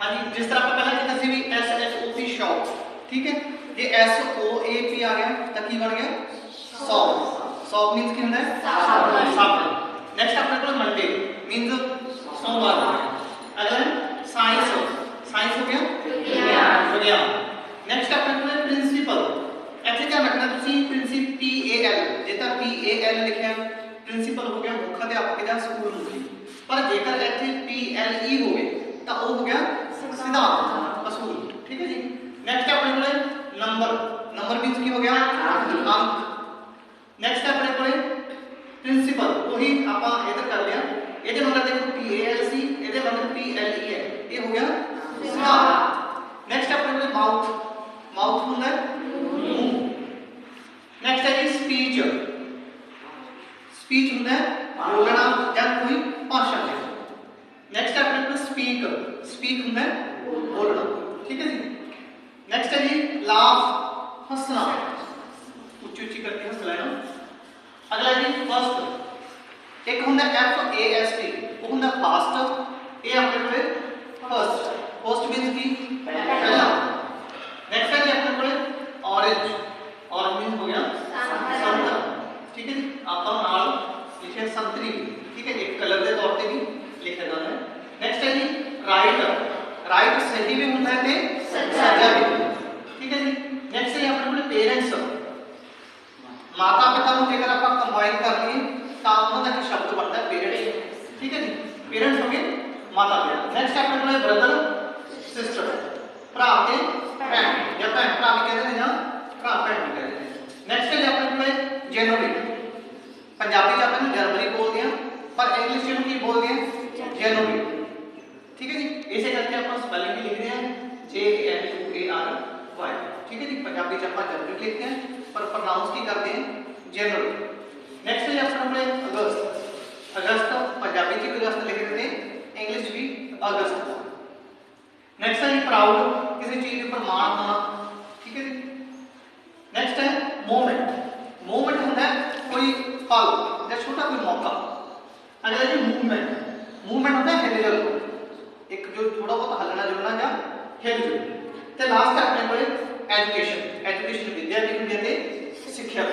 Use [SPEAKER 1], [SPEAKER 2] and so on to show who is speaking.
[SPEAKER 1] ਹਾਂਜੀ ਜਿਸ ਤਰ੍ਹਾਂ ਆਪਾਂ ਪਹਿਲਾਂ ਕੀਤਾ ਸੀ ਵੀ S S O P shop ਠੀਕ ਹੈ ਜੇ ਐਸ ਓ ਏ ਪੀ ਆ ਗਿਆ ਤਾਂ ਕੀ ਬਣ ਗਿਆ ਸੌਪ ਸੌਪ ਮੀਨਸ ਕੀ ਹੁੰਦਾ ਹੈ
[SPEAKER 2] ਸਾਬਣ।
[SPEAKER 1] ਸਾਬਣ ਨੈਕਸਟ ਆਪਣੇ ਕੋਲ ਮੰਡੇ ਮੀਨਸ ਸੋਮਵਾਰ ਅਗਲਾ ਸਾਇੰਸ ਸਾਇੰਸ ਹੋ ਗਿਆ
[SPEAKER 2] ਵਿਗਿਆਨ।
[SPEAKER 1] ਵਿਗਿਆਨ ਨੈਕਸਟ ਆਪਣੇ ਕੋਲ ਪ੍ਰਿੰਸੀਪਲ ਇੱਥੇ ਧਿਆਨ ਰੱਖਣਾ ਤੁਸੀਂ ਪ੍ਰਿੰਸੀਪ ਪੀ ਏ ਐਲ ਜੇ ਤਾਂ ਪੀ ਏ ਐਲ ਲਿਖਿਆ ਪ੍ਰਿੰਸੀਪਲ ਹੋ ਗਿਆ ਮੁੱਖ ਅਧਿਆਪਕ ਜਾਂ ਸਕੂਲ ਮੁਖੀ ਪਰ ਜੇਕਰ ਇੱਥੇ ਕੋਲ ਨੰਬਰ ਨੰਬਰ ਮੀਨਸ ਕੀ ਹੋ ਗਿਆ
[SPEAKER 2] ਅੰਕ।
[SPEAKER 1] ਅੰਕ ਨੈਕਸਟ ਆਪਣੇ ਕੋਲੇ ਪ੍ਰਿੰਸੀਪਲ ਉਹੀ ਆਪਾਂ ਇਧਰ ਕਰ ਲਿਆ ਇਹਦੇ ਮਗਰ ਦੇਖੋ ਪੀ ਏ ਐਲ ਸੀ ਇਹਦੇ ਮਗਰ ਪੀ ਐਲ ਈ ਹੈ ਇਹ ਹੋ ਗਿਆ ਸਿਧਾਂਤ ਨੈਕਸਟ ਆਪਣੇ ਕੋਲੇ ਮਾਊਥ ਮਾਊਥ ਹੁੰਦਾ ਹੈ ਮੂੰਹ ਨੈਕਸਟ ਹੈ ਜੀ ਸਪੀਚ ਸਪੀਚ ਹੁੰਦਾ ਹੈ ਬੋਲਣਾ ਜਾਂ ਕੋਈ ਭਾਸ਼ਾ ਦੇਣਾ ਨੈਕਸਟ ਆਪਣੇ ਕੋਲ ਸਪੀਕ ਸਪੀਕ ਹੁੰਦਾ ਹੈ ਬੋਲਣਾ ਠੀਕ ਹੈ ਜੀ ਨੈਕਸਟ ਹੈ ਜੀ ਲਾਫ ਹੱਸਣਾ ਉੱਚੀ ਉੱਚੀ ਕਰਕੇ ਹੱਸ ਲੈਣਾ ਅਗਲਾ ਜੀ ਫਸਟ ਇੱਕ ਹੁੰਦਾ ਐਫ ਏ ਐਸ ਟੀ ਉਹ ਹੁੰਦਾ ਫਾਸਟ ਇਹ ਆਪਣੇ ਕੋਲੇ ਫਸਟ ਫਸਟ ਮੀਨਸ ਕੀ ਪਹਿਲਾ ਨੈਕਸਟ ਹੈ ਜੀ ਆਪਣੇ ਕੋਲੇ ਔਰੇਂਜ ਔਰੇਂਜ ਮੀਨਸ ਹੋ ਗਿਆ ਸੰਤਰਾ ਠੀਕ ਹੈ ਜੀ ਆਪਾਂ ਨਾਲ ਲਿਖਿਆ ਸੰਤਰੀ ਠੀਕ ਹੈ ਇੱਕ ਕਲਰ ਦੇ ਤੌਰ ਤੇ ਵੀ ਲਿਖਿਆ ਜਾਂਦਾ ਹੈ ਨੈਕਸਟ ਹੈ ਜੀ ਰਾਈਟ ਰਾਈਟ ਸਹੀ ਵੀ ਹੁੰਦਾ ਹੈ ਤੇ
[SPEAKER 2] ਸੱਚਾ
[SPEAKER 1] माता पिता को लेकर आप कंबाइन कर लिए तो सावधान का शब्द बनता है पेरेंट ठीक है जी? पेरेंट्स हो गए माता पिता। नेक्स्ट आप कहते हैं ब्रदर सिस्टर भ्रा के फ्रेंड या फ्रेंड भ्रा भी कहते हैं ना? भरा फ्रेंड भी कहते हैं। नेक्स्ट है आपने को जनवरी पंजाबी जब अपन जनवरी बोल दिया, पर इंग्लिश में की बोल दिया जनवरी ठीक है जी? इसे करके आप स्पेलिंग भी लिख रहे हैं J N U A R Y ठीक है जी? पंजाबी जब अपन जनवरी लिखते हैं। पर प्रोनाउंस की करते हैं जनरल नेक्स्ट है अपन अपने अगस्त. अगस्त तो पंजाबी की अगस्त लिख देते हैं इंग्लिश भी अगस्त नेक्स्ट है प्राउड किसी चीज़ के ऊपर मान होना. ठीक है नेक्स्ट है मोमेंट मोमेंट होता है कोई पल, या छोटा कोई मौका. अगला जी मूवमेंट मूवमेंट होता है हिलजल एक जो थोड़ा बहुत हलना जुलना या हिलजुल तो लास्ट है अपने को education Krishna Vidya Nigam yani Sikya